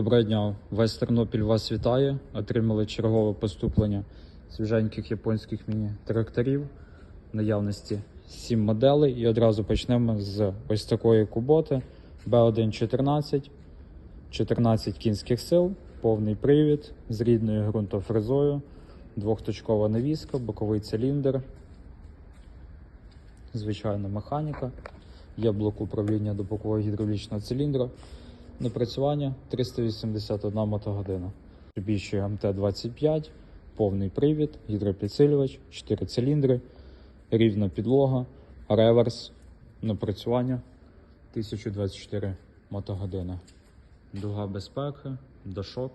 Доброго дня, весь Тернопіль вас вітає. Отримали чергове поступлення свіженьких японських міні-тракторів. Наявності 7 моделей. І одразу почнемо з ось такої куботи B114, 14 кінських сил, повний привід з рідною ґрунтофрезою, двохточкова навіска, боковий циліндр, звичайна механіка. Є блок управління до бокового гідравлічного циліндра. Напрацювання 381 мотогодина. Більше МТ-25, повний привід, гідропідсилювач, 4 циліндри, рівна підлога, реверс, напрацювання 1024 мотогодини. Дуга безпеки, дошок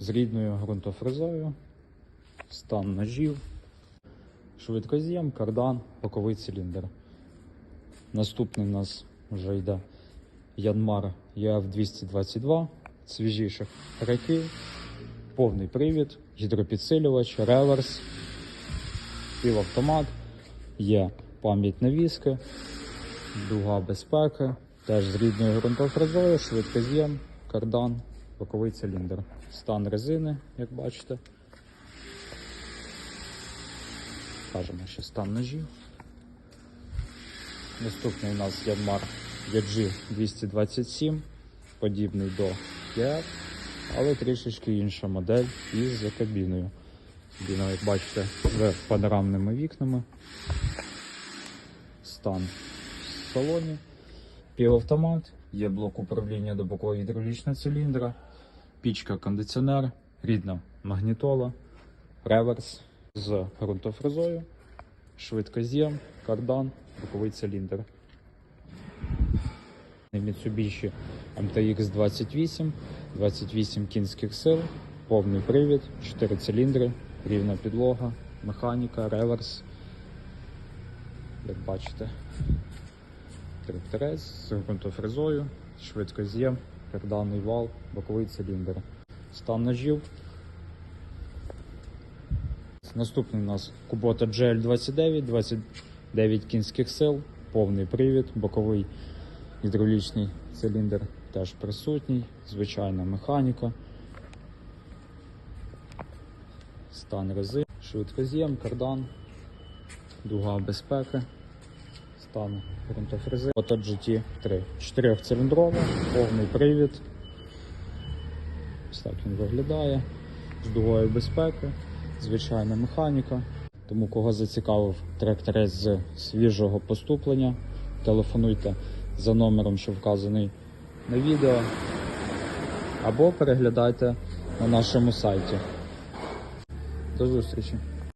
з рідною ґрунтофрезою, стан ножів, швидкоз'єм, кардан, боковий циліндр. Наступний у нас вже йде Янмар ЄФ 222, свіжіших раків, повний привід, гідропідсилювач, реверс, півавтомат, є пам'ять навіски, дуга безпеки, теж з рідною ґрунтофрезою, швидкоз'єм, кардан, боковий циліндр. Стан резини, як бачите. Кажемо ще стан ножів. Наступний у нас Янмар YG 227, подібний до KF, але трішечки інша модель із кабіною. Кабіна, як бачите, з панорамними вікнами. Стан в салоні. Півавтомат, є блок управління до бокового гідравлічного циліндра, пічка кондиціонер, рідна магнітола, реверс з ґрунтофрезою, швидкоз'єм, кардан, боковий циліндр. Mitsubishi MTX 28, 28 кінських сил, повний привід, 4 циліндри, рівна підлога, механіка, реверс. Як бачите, тракторець з ґрунтофрезою, швидкоз'єм, карданний вал, боковий циліндр. Стан ножів. Наступний у нас Kubota GL29, 29 кінських сил, повний привід, боковий гідравлічний циліндр теж присутній, звичайна механіка, стан рези, швидкоз'єм, кардан, дуга безпеки, стан ґрунтофрези. Ото GT3. Чотирьохциліндрова, повний привід. Ось так він виглядає. З дугою безпеки, звичайна механіка. Тому кого зацікавив тракторець з свіжого поступлення, телефонуйте за номером, що вказаний на відео, або переглядайте на нашому сайті. До зустрічі!